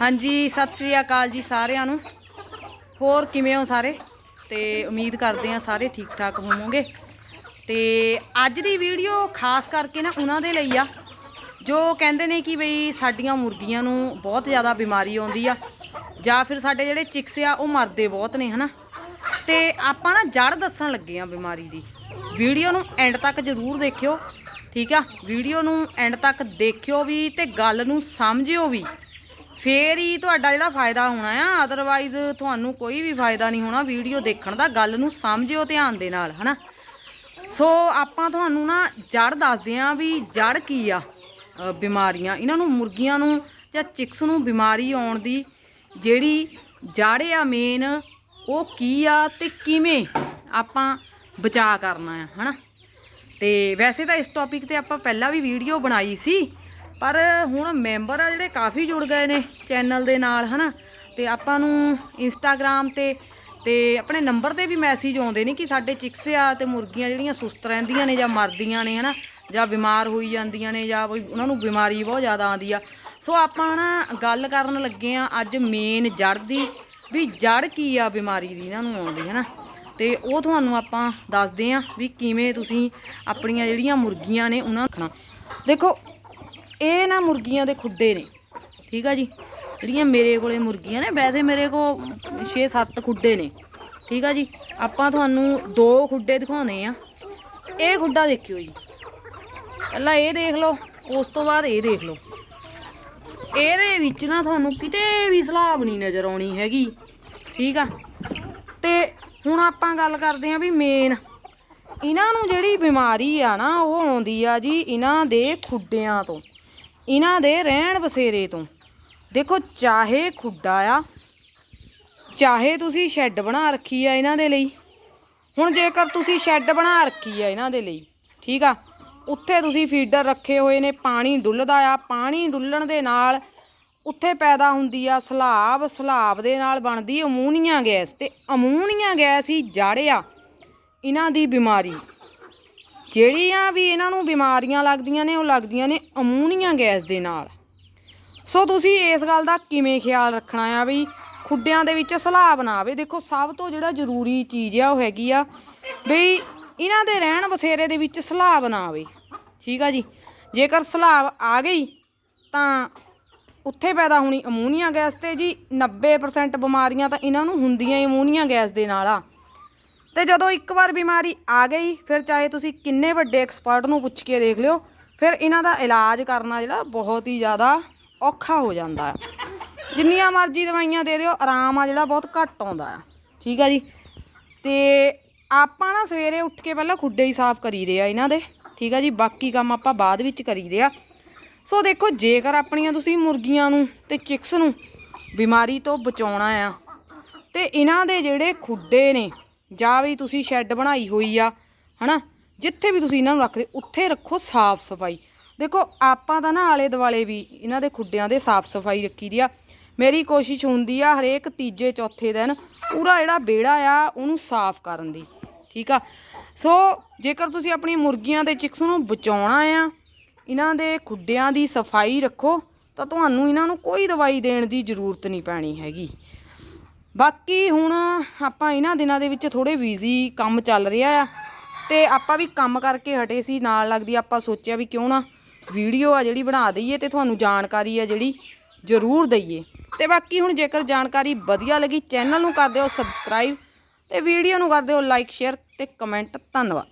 ਹਾਂਜੀ, ਸਤਿ ਸ੍ਰੀ ਅਕਾਲ ਜੀ ਸਾਰਿਆਂ ਨੂੰ। ਹੋਰ ਕਿਵੇਂ ਹੋ ਸਾਰੇ? ਤੇ ਉਮੀਦ ਕਰਦੇ ਆ ਸਾਰੇ ਠੀਕ ਠਾਕ ਹੋਵੋਗੇ। ਤੇ ਅੱਜ ਦੀ ਵੀਡੀਓ ਖਾਸ ਕਰਕੇ ਨਾ ਉਹਨਾਂ ਦੇ ਲਈ ਆ, ਜੋ ਕਹਿੰਦੇ ਨੇ ਕਿ ਬਈ ਸਾਡੀਆਂ ਮੁਰਗੀਆਂ ਨੂੰ ਬਹੁਤ ਜ਼ਿਆਦਾ ਬਿਮਾਰੀ ਆਉਂਦੀ ਆ, ਜਾਂ ਫਿਰ ਸਾਡੇ ਜਿਹੜੇ ਚਿਕਸ ਆ, ਉਹ ਮਰਦੇ ਬਹੁਤ ਨੇ, ਹਨਾ? ਤੇ ਆਪਾਂ ਨਾ ਜੜ ਦੱਸਣ ਲੱਗੇ ਆ ਬਿਮਾਰੀ ਦੀ। ਵੀਡੀਓ ਨੂੰ ਐਂਡ ਤੱਕ ਜ਼ਰੂਰ ਦੇਖਿਓ, ਠੀਕ ਆ? ਵੀਡੀਓ ਨੂੰ ਐਂਡ ਤੱਕ ਦੇਖਿਓ ਵੀ ਤੇ ਗੱਲ ਨੂੰ ਸਮਝਿਓ ਵੀ। ਫੇਰ ਹੀ ਤੁਹਾਡਾ ਜਿਹੜਾ ਫਾਇਦਾ ਹੋਣਾ ਆ ਅਦਰਵਾਈਜ਼ ਤੁਹਾਨੂੰ ਕੋਈ ਵੀ ਫਾਇਦਾ ਨਹੀਂ ਹੋਣਾ ਵੀਡੀਓ ਦੇਖਣ ਦਾ ਗੱਲ ਨੂੰ ਸਮਝਿਓ ਧਿਆਨ ਦੇ ਨਾਲ, ਹਨਾ? ਸੋ ਆਪਾਂ ਤੁਹਾਨੂੰ ਨਾ ਜੜ ਦੱਸਦੇ ਆਂ ਵੀ ਜੜ ਕੀ ਆ ਬਿਮਾਰੀਆਂ। ਇਹਨਾਂ ਨੂੰ ਮੁਰਗੀਆਂ ਨੂੰ ਜਾਂ ਚਿਕਸ ਨੂੰ ਬਿਮਾਰੀ ਆਉਣ ਦੀ ਜਿਹੜੀ ਜੜ ਆ ਮੇਨ ਉਹ ਕੀ ਆ ਤੇ ਕਿਵੇਂ ਆਪਾਂ ਬਚਾ ਕਰਨਾ ਆ, ਹਨਾ? ਤੇ ਵੈਸੇ ਤਾਂ ਇਸ ਟੌਪਿਕ ਤੇ ਆਪਾਂ ਪਹਿਲਾਂ ਵੀ ਵੀਡੀਓ ਬਣਾਈ ਸੀ ਪਰ ਹੁਣ ਮੈਂਬਰ ਆ ਜਿਹੜੇ ਕਾਫੀ ਜੁੜ ਗਏ ਨੇ ਚੈਨਲ ਦੇ ਨਾਲ, ਹਨਾ? ਤੇ ਆਪਾਂ ਨੂੰ ਇੰਸਟਾਗ੍ਰam ਤੇ ਤੇ ਆਪਣੇ ਨੰਬਰ ਤੇ ਵੀ ਮੈਸੇਜ ਆਉਂਦੇ ਨੇ ਕਿ ਸਾਡੇ ਚਿਕਸ ਆ ਤੇ ਮੁਰਗੀਆਂ ਜਿਹੜੀਆਂ ਸੁਸਤ ਰਹਿੰਦੀਆਂ ਨੇ ਜਾਂ ਮਰਦੀਆਂ ਨੇ, ਹਨਾ? ਜਾਂ ਬਿਮਾਰ ਹੋਈ ਜਾਂਦੀਆਂ ਨੇ ਜਾਂ ਕੋਈ ਉਹਨਾਂ ਨੂੰ ਬਿਮਾਰੀ ਬਹੁਤ ਜ਼ਿਆਦਾ ਆਉਂਦੀ ਆ। ਸੋ ਆਪਾਂ ਨਾ ਗੱਲ ਕਰਨ ਲੱਗੇ ਆ ਅੱਜ ਮੇਨ ਜੜ ਦੀ, ਵੀ ਜੜ ਕੀ ਆ ਬਿਮਾਰੀ ਦੀ ਇਹਨਾਂ ਨੂੰ ਆਉਂਦੀ ਹੈ ਨਾ ਤੇ ਉਹ ਤੁਹਾਨੂੰ ਆਪਾਂ ਦੱਸਦੇ ਆਂ ਵੀ ਕਿਵੇਂ ਤੁਸੀਂ ਆਪਣੀਆਂ ਜਿਹੜੀਆਂ ਮੁਰਗੀਆਂ ਨੇ ਉਹਨਾਂ ਨੂੰ ਰੱਖਣਾ। ਦੇਖੋ ਇਹ ਨਾ ਮੁਰਗੀਆਂ ਦੇ ਖੁੱਡੇ ਨੇ। ਠੀਕ ਆ ਜੀ? ਜਿਹੜੀਆਂ ਮੇਰੇ ਕੋਲੇ ਮੁਰਗੀਆਂ ਨੇ, ਵੈਸੇ ਮੇਰੇ ਕੋਲ 6-7 ਖੁੱਡੇ ਨੇ। ਠੀਕ ਆ ਜੀ? ਆਪਾਂ ਤੁਹਾਨੂੰ ਦੋ ਖੁੱਡੇ ਦਿਖਾਉਣੇ ਆ। ਇਹ ਖੁੱਡਾ ਦੇਖਿਓ ਜੀ। ਪਹਿਲਾਂ ਇਹ ਦੇਖ ਲਓ, ਉਸ ਤੋਂ ਬਾਅਦ ਇਹ ਦੇਖ ਲਓ। ਇਹਦੇ ਵਿੱਚ ਨਾ ਤੁਹਾਨੂੰ ਕਿਤੇ ਵੀ ਸਲਾਬ ਨਹੀਂ ਨਜ਼ਰ ਆਉਣੀ ਹੈਗੀ। ਠੀਕ ਆ? ਤੇ ਹੁਣ ਆਪਾਂ ਗੱਲ ਕਰਦੇ ਆਂ ਵੀ ਮੇਨ ਇਹਨਾਂ ਨੂੰ ਜਿਹੜੀ ਬਿਮਾਰੀ ਆ ਨਾ, ਉਹ ਆਉਂਦੀ ਆ ਜੀ ਇਹਨਾਂ ਦੇ ਖੁੱਡਿਆਂ ਤੋਂ। ਇਹਨਾਂ ਦੇ ਰਹਿਣ ਬਸੇਰੇ ਤੋਂ। ਦੇਖੋ, ਚਾਹੇ ਖੁੱਡਾ ਆ, ਚਾਹੇ ਤੁਸੀਂ ਸ਼ੈੱਡ ਬਣਾ ਰੱਖੀ ਆ ਇਹਨਾਂ ਦੇ ਲਈ। ਹੁਣ ਜੇਕਰ ਤੁਸੀਂ ਸ਼ੈੱਡ ਬਣਾ ਰੱਖੀ ਆ ਇਹਨਾਂ ਦੇ ਲਈ, ਠੀਕ ਆ, ਉੱਥੇ ਤੁਸੀਂ ਫੀਡਰ ਰੱਖੇ ਹੋਏ ਨੇ, ਪਾਣੀ ਡੁੱਲਦਾ ਆ, ਪਾਣੀ ਡੁੱਲਣ ਦੇ ਨਾਲ ਉੱਥੇ ਪੈਦਾ ਹੁੰਦੀ ਆ, ਸਲਾਬ ਸਲਾਬ ਦੇ ਨਾਲ ਬਣਦੀ ਅਮੋਨੀਆ ਗੈਸ। ਤੇ ਅਮੋਨੀਆ ਗੈਸ ਹੀ ਜੜਿਆ ਇਹਨਾਂ ਦੀ ਬਿਮਾਰੀ। ਜਿਹੜੀਆਂ ਵੀ ਇਹਨਾਂ ਨੂੰ ਬਿਮਾਰੀਆਂ ਲੱਗਦੀਆਂ ਨੇ, ਉਹ ਲੱਗਦੀਆਂ ਨੇ ਅਮੋਨੀਆ ਗੈਸ ਦੇ ਨਾਲ। ਸੋ ਤੁਸੀਂ ਇਸ ਗੱਲ ਦਾ ਕਿਵੇਂ ਖਿਆਲ ਰੱਖਣਾ ਆ ਵੀ ਖੁੱਡਿਆਂ ਦੇ ਵਿੱਚ ਸਲਾਬ ਨਾ ਆਵੇ? ਦੇਖੋ, ਸਭ ਤੋਂ ਜਿਹੜਾ ਜ਼ਰੂਰੀ ਚੀਜ਼ ਆ, ਉਹ ਹੈਗੀ ਆ ਵੀ ਇਹਨਾਂ ਦੇ ਰਹਿਣ ਬਸੇਰੇ ਦੇ ਵਿੱਚ ਸਲਾਬ ਨਾ ਆਵੇ। ਠੀਕ ਆ ਜੀ? ਜੇਕਰ ਸਲਾਬ ਆ ਗਈ, ਤਾਂ ਉੱਥੇ ਪੈਦਾ ਹੋਣੀ ਅਮੋਨੀਆ ਗੈਸ ਤੇ ਜੀ। 90% ਬਿਮਾਰੀਆਂ ਤਾਂ ਇਹਨਾਂ ਨੂੰ ਹੁੰਦੀਆਂ ਹੀ ਅਮੋਨੀਆ ਗੈਸ ਦੇ ਨਾਲ ਆ। ਤੇ ਜਦੋਂ ਇੱਕ ਵਾਰ ਬਿਮਾਰੀ ਆ ਗਈ, ਫਿਰ ਚਾਹੇ ਤੁਸੀਂ ਕਿੰਨੇ ਵੱਡੇ ਐਕਸਪਰਟ ਨੂੰ ਪੁੱਛ ਕੇ ਦੇਖ ਲਿਓ, ਫਿਰ ਇਹਨਾਂ ਦਾ ਇਲਾਜ ਕਰਨਾ ਜਿਹੜਾ ਬਹੁਤ ਹੀ ਜ਼ਿਆਦਾ ਔਖਾ ਹੋ ਜਾਂਦਾ ਹੈ। ਜਿੰਨੀਆਂ ਮਰਜ਼ੀ ਦਵਾਈਆਂ ਦੇ ਦਿਓ, ਆਰਾਮ ਆ ਜਿਹੜਾ ਬਹੁਤ ਘੱਟ ਆਉਂਦਾ ਆ ਠੀਕ ਆ ਜੀ? ਤੇ ਆਪਾਂ ਨਾ ਸਵੇਰੇ ਉੱਠ ਕੇ ਪਹਿਲਾਂ ਖੁੱਡੇ ਹੀ ਸਾਫ਼ ਕਰੀਦੇ ਆ ਇਹਨਾਂ ਦੇ। ਠੀਕ ਆ ਜੀ? ਬਾਕੀ ਕੰਮ ਆਪਾਂ ਬਾਅਦ ਵਿੱਚ ਕਰੀਦੇ ਆ। ਸੋ ਦੇਖੋ, ਜੇਕਰ ਆਪਣੀਆਂ ਤੁਸੀਂ ਮੁਰਗੀਆਂ ਨੂੰ ਤੇ ਚਿਕਸ ਨੂੰ ਬਿਮਾਰੀ ਤੋਂ ਬਚਾਉਣਾ ਆ, ਤੇ ਇਹਨਾਂ ਦੇ ਜਿਹੜੇ ਖੁੱਡੇ ਨੇ ਜਾਂ ਵੀ ਤੁਸੀਂ ਸ਼ੈੱਡ ਬਣਾਈ ਹੋਈ ਆ, ਹਨਾ? ਜਿੱਥੇ ਵੀ ਤੁਸੀਂ ਇਹਨਾਂ ਨੂੰ ਰੱਖਦੇ, ਉੱਥੇ ਰੱਖੋ ਸਾਫ਼ ਸਫ਼ਾਈ। ਦੇਖੋ, ਆਪਾਂ ਤਾਂ ਨਾ ਆਲੇ ਦੁਆਲੇ ਵੀ ਇਹਨਾਂ ਦੇ ਖੁੱਡਿਆਂ ਦੇ ਸਾਫ਼ ਸਫ਼ਾਈ ਰੱਖੀ ਦੀ ਆ। ਮੇਰੀ ਕੋਸ਼ਿਸ਼ ਹੁੰਦੀ ਆ ਹਰੇਕ ਤੀਜੇ, ਚੌਥੇ ਦਿਨ ਪੂਰਾ ਜਿਹੜਾ ਵਿਹੜਾ ਆ, ਉਹਨੂੰ ਸਾਫ਼ ਕਰਨ ਦੀ, ਠੀਕ ਆ? ਸੋ, ਜੇਕਰ ਤੁਸੀਂ ਆਪਣੀ ਮੁਰਗੀਆਂ ਦੇ ਚਿਕਸ ਨੂੰ ਬਚਾਉਣਾ ਆ, ਇਹਨਾਂ ਦੇ ਖੁੱਡਿਆਂ ਦੀ ਸਫ਼ਾਈ ਰੱਖੋ, ਤਾਂ ਤੁਹਾਨੂੰ ਇਹਨਾਂ ਨੂੰ ਕੋਈ ਦਵਾਈ ਦੇਣ ਦੀ ਜ਼ਰੂਰਤ ਨਹੀਂ ਪੈਣੀ ਹੈਗੀ। ਬਾਕੀ ਹੁਣ ਆਪਾਂ ਇਹਨਾਂ ਦਿਨਾਂ ਦੇ ਵਿੱਚ ਥੋੜੇ ਬਿਜ਼ੀ ਕੰਮ ਚੱਲ ਰਿਹਾ ਆ ਤੇ ਆਪਾਂ ਵੀ ਕੰਮ ਕਰਕੇ ਹਟੇ ਸੀ, ਨਾਲ ਲੱਗਦੀ ਆਪਾਂ ਸੋਚਿਆ ਵੀ ਕਿਉਂ ਨਾ ਵੀਡੀਓ ਆ ਜਿਹੜੀ ਬਣਾ ਦਈਏ ਤੇ ਤੁਹਾਨੂੰ ਜਾਣਕਾਰੀ ਆ ਜਿਹੜੀ ਜ਼ਰੂਰ ਦਈਏ। ਤੇ ਬਾਕੀ ਹੁਣ ਜੇਕਰ ਜਾਣਕਾਰੀ ਵਧੀਆ ਲੱਗੀ ਚੈਨਲ ਨੂੰ ਕਰ ਦਿਓ ਸਬਸਕ੍ਰਾਈਬ ਤੇ ਵੀਡੀਓ ਨੂੰ ਕਰ ਦਿਓ ਲਾਈਕ ਸ਼ੇਅਰ ਤੇ ਕਮੈਂਟ ਧੰਨਵਾਦ।